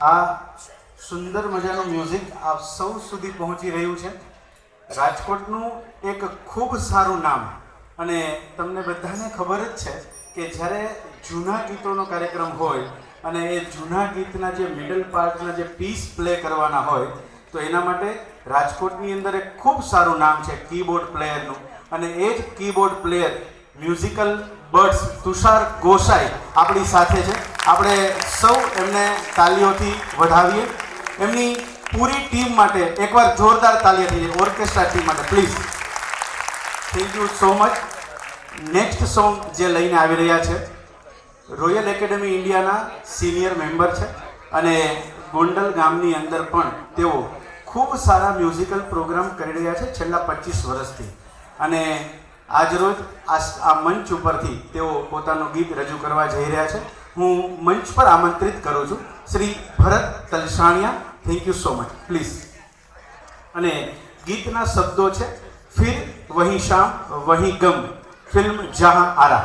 આ સુંદર મજાનું મ્યુઝિક આપ સૌ સુધી પહોંચી રહ્યું છે. રાજકોટનું એક ખૂબ સારું નામ અને તમને બધાને ખબર જ છે કે જ્યારે જૂના ગીતોનો કાર્યક્રમ હોય અને એ જૂના ગીતના જે મિડલ પાર્ટના જે પીસ પ્લે કરવાના હોય, તો એના માટે રાજકોટની અંદર એક ખૂબ સારું નામ છે કીબોર્ડ પ્લેયરનું અને એ જ keyboard player musical birds Tushar Gosai આપણી સાથે છે. આપણે સૌ એમને તાલીઓથી વધાવીએ. એમની પૂરી ટીમ માટે એકવાર જોરદાર તાલીઓ થઈએ ઓર્કેસ્ટ્રા ટીમ માટે, please. Thank you so much next song જે લઈને આવી રહ્યા છે રોયલ એકેડમી ઇન્ડિયાના સિનિયર મેમ્બર છે. અને ગોંડલ ગામની અંદર પણ તેઓ ખૂબ સારા મ્યુઝિકલ પ્રોગ્રામ કરી રહ્યા છે છેલ્લા પચીસ વર્ષથી. અને આજરોજ આ મંચ ઉપરથી તેઓ પોતાનું ગીત રજૂ કરવા જઈ રહ્યા છે. હું મંચ પર આમંત્રિત કરું છું. Shri Bharat Talsania thank you so much please અને ગીતના શબ્દો છે, ફિર વહી શામ વહી ગમ, ફિલ્મ જહાં આરા.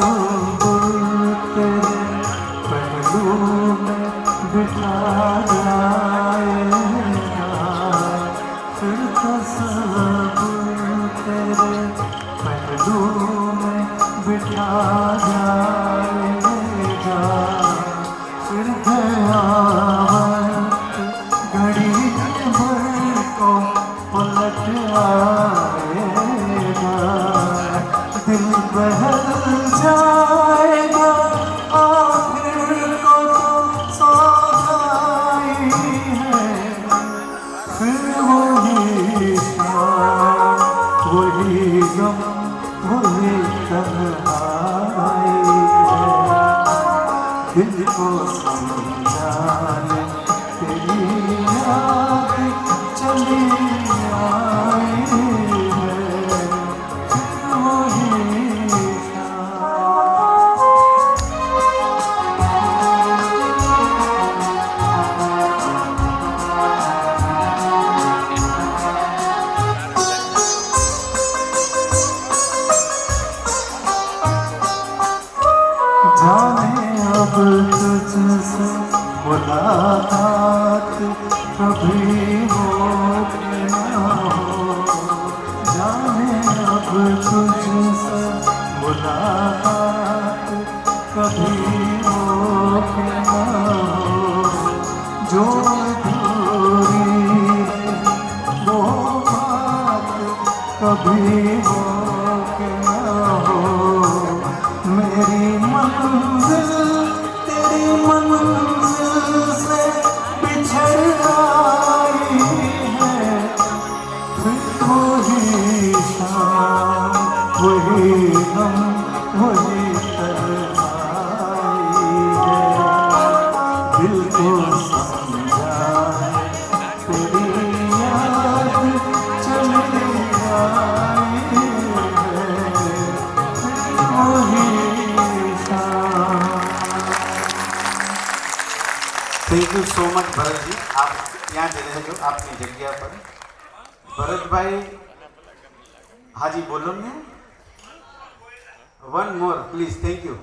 Thank. मुलाकात कभी हो कि न हो जो अधूरी है वो बात कभी हो कि न हो मेरी मंजिल तेरी मंजिल thank you so much Bharat ji. आप यहाँ दे रहे जो आपकी जगह पर। भरत भाई हाँ जी, बोलो मैं one more please thank you